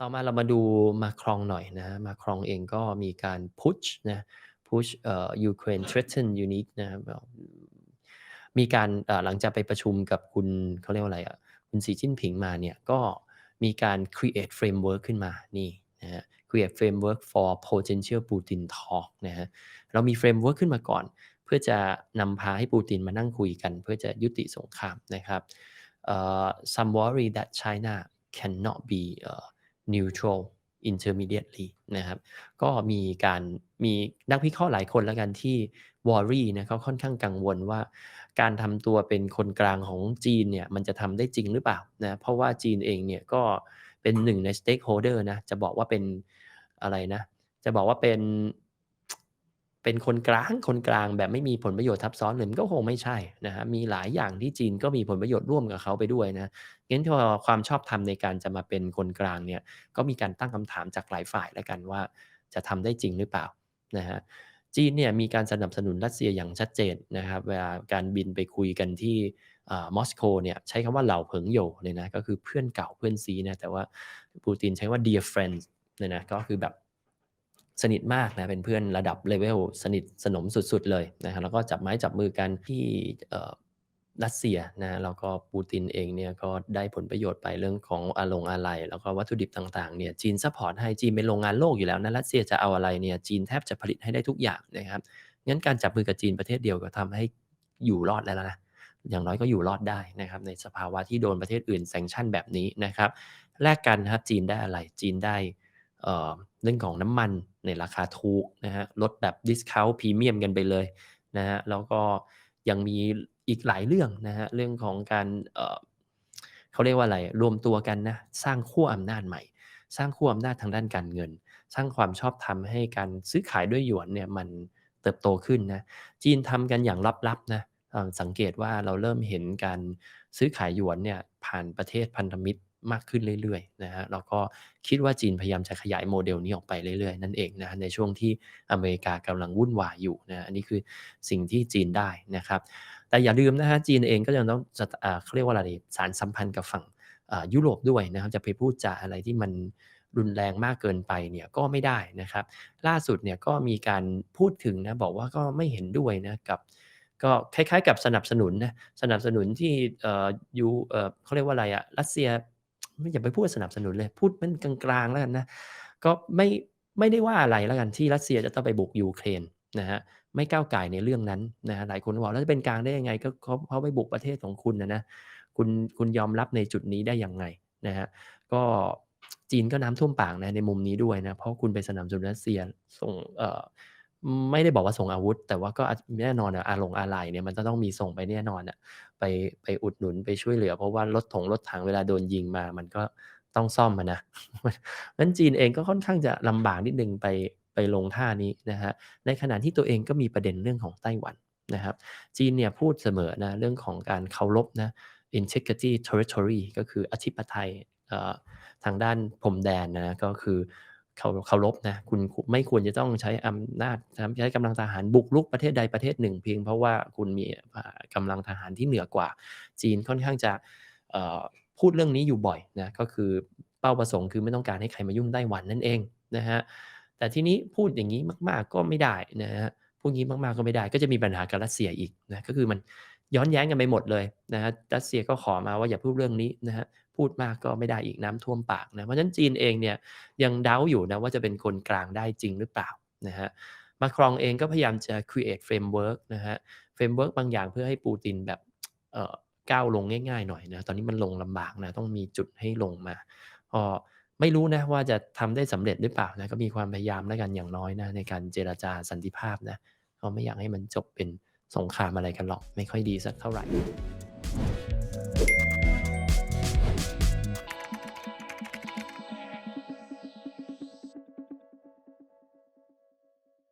ต่อมาเรามาดูมาครองหน่อยนะมาครองเองก็มีการพุชนะ push เอ่อ Ukraine threaten unit นะครับมีการหลังจากไปประชุมกับคุณเขาเรียกว่าอะไรอะคุณสีจิ้นผิงมาเนี่ยก็มีการ create framework ขึ้นมานี่นะฮะ create framework for potential Putin talk นะฮะเรามี framework ขึ้นมาก่อน เพื่อจะนำพาให้ปูตินมานั่งคุยกัน เพื่อจะยุติสงครามนะครับ uh, some worry that China cannot be uh, neutral intermediately นะครับก็มีการมีนักวิเคราะห์หลายคนแล้วกันที่ worry นะเขาค่อนข้างกังวลว่า การทำตัวเป็นคนกลางของจีนเนี่ยมันจะทำได้จริงหรือเปล่านะเพราะว่าจีนเองเนี่ยก็เป็นหนึ่งใน stakeholder นะจะบอกว่าเป็นอะไรนะ จะบอกว่าเป็น เป็นคนกลางคนกลางแบบไม่มีผลประโยชน์ทับซ้อนเลยมันก็คงไม่ใช่นะฮะมีหลายอย่างที่จีนก็มีผลประโยชน์ร่วมกับเขาไปด้วยนะงั้นพอความชอบธรรมในการจะมาเป็นคนกลางเนี่ยก็มีการตั้งคำถามจากหลายฝ่ายแล้วกันว่า จะทำได้จริงหรือเปล่านะฮะจีนเนี่ยมีการสนับสนุนรัสเซียอย่างชัดเจนนะครับเวลาการบินไปคุยกันที่มอสโกเนี่ยใช้คำว่าเหล่าเผิงโยเลยนะก็คือเพื่อนเก่าเพื่อนซีนะแต่ว่าปูตินใช้ว่า dear friends เนี่ยนะก็คือแบบ สนิทมากนะเป็นเพื่อนระดับเลเวลสนิทสนมสุดๆเลยนะครับแล้วก็จับไม้จับมือกันที่รัสเซียนะแล้วก็ปูตินเองเนี่ยก็ได้ผลประโยชน์ไปเรื่องของอาลงอะไรแล้วก็วัตถุดิบต่างๆเนี่ยจีนซัพพอร์ตให้จีนเป็นโรงงานโลกอยู่แล้วนะรัสเซียจะเอาอะไรเนี่ยจีนแทบจะผลิตให้ได้ทุกอย่างนะครับงั้นการจับมือกับจีนประเทศเดียวก็ทำให้อยู่รอดแล้วนะอย่างน้อยก็อยู่รอดได้นะครับในสภาวะที่โดนประเทศอื่นแซงชั่นแบบนี้นะครับแลกกันครับจีนได้อะไรจีนได้ เรื่องของน้ำมันในราคาถูกนะฮะลดแบบดิสคาวพรีเมียมกันไปเลยนะฮะแล้วก็ยังมีอีกหลายเรื่องนะฮะเรื่องของการเเขาเรียกว่าอะไรรวมตัวกันนะสร้างขั้วอำนาจใหม่ สร้างขั้วอำนาจทางด้านการเงิน สร้างความชอบธรรมให้การซื้อขายด้วยหยวนเนี่ยมันเติบโตขึ้นนะจีนทำกันอย่างลับๆนะสังเกตว่าเราเริ่มเห็นการซื้อขายหยวนเนี่ยผ่านประเทศพันธมิตร มากขึ้นเรื่อยๆนะฮะแล้วก็คิดว่าจีนพยายามจะขยายโมเดลนี้ออกไปเรื่อยๆ นั่นเองนะในช่วงที่อเมริกากำลังวุ่นวายอยู่นะอันนี้คือสิ่งที่จีนได้นะครับ แต่อย่าลืมนะฮะจีนเองก็ยังต้องเขาเรียกว่าอะไรสารสัมพันธ์กับฝั่งยุโรปด้วยนะครับจะไปพูดจาอะไรที่มันรุนแรงมากเกินไปเนี่ยก็ไม่ได้นะครับ ล่าสุดเนี่ยก็มีการพูดถึงนะบอกว่าก็ไม่เห็นด้วยนะกับก็คล้ายๆ กับสนับสนุนนะสนับสนุนที่เอ่อยูเอ่อเขาเรียกว่าอะไรอะรัสเซีย ไม่อย่าไปพูดสนับสนุนเลย พูดมันกลางๆแล้วกันนะ ก็ไม่ไม่ได้ว่าอะไรแล้วกันที่รัสเซียจะต้องไปบุกยูเครนนะฮะไม่ก้าวไก่ในเรื่องนั้นนะฮะหลายคนบอกแล้วจะเป็นกลางได้ยังไงก็เขาเขาไปบุกประเทศของคุณนะนะคุณคุณยอมรับในจุดนี้ได้ยังไงนะฮะก็จีนก็น้ำท่วมปากนะในมุมนี้ด้วยนะเพราะคุณไปสนับสนุนรัสเซียส่งเอ่อ ไม่ได้บอกว่าส่งอาวุธ แต่ว่าก็แน่นอนอะอาลงอาลายเนี่ยมันจะต้องมีส่งไปแน่นอนอะไปไปอุดหนุนไปช่วยเหลือ เพราะว่ารถถงรถถังเวลาโดนยิงมา มันก็ต้องซ่อมมานะนั้นจีนเองก็ค่อนข้างจะลำบากนิดนึงไปไปลงท่านี้นะฮะในขณะที่ตัวเองก็มีประเด็นเรื่องของไต้หวันนะครับ จีนเนี่ยพูดเสมอนะเรื่องของการเคารพนะ integrity territory ก็คืออธิปไตยทางด้านพรมแดนนะก็คือ เขาเคารพนะคุณไม่ควรจะต้องใช้อำนาจใช้กำลังทหารบุกลุกประเทศใดประเทศหนึ่ง เพียงเพราะว่าคุณมีกำลังทหารที่เหนือกว่า จีนค่อนข้างจะพูดเรื่องนี้อยู่บ่อยนะก็คือเป้าประสงค์คือไม่ต้องการให้ใครมายุ่งไต้หวันนั่นเองนะฮะแต่ทีนี้พูดอย่างนี้มาก ๆก็ไม่ได้นะฮะพูดงี้มากๆก็ไม่ได้ ก็จะมีปัญหากับรัสเซียอีกนะก็คือมัน ย้อนแย้งกันไปหมดเลยนะฮะรัสเซียก็ขอมาว่าอย่าพูดเรื่องนี้นะฮะพูดมากก็ไม่ได้อีกน้ำท่วมปากนะเพราะฉะนั้นจีนเองเนี่ยยังเดาอยู่นะว่าจะเป็นคนกลางได้จริงหรือเปล่านะฮะมาครองเองก็พยายามจะ create framework นะฮะ framework บางอย่างเพื่อให้ปูตินแบบเอ่อก้าวลงง่ายๆหน่อยนะตอนนี้มันลงลำบากนะต้องมีจุดให้ลงมาพอไม่รู้นะว่าจะทำได้สำเร็จหรือเปล่านะก็มีความพยายามแล้วกันอย่างน้อยนะในการเจราจาสันติภาพนะเขาไม่อยากให้มันจบเป็น สงครามอะไรกันหรอก ไม่ค่อยดีสักเท่าไหร่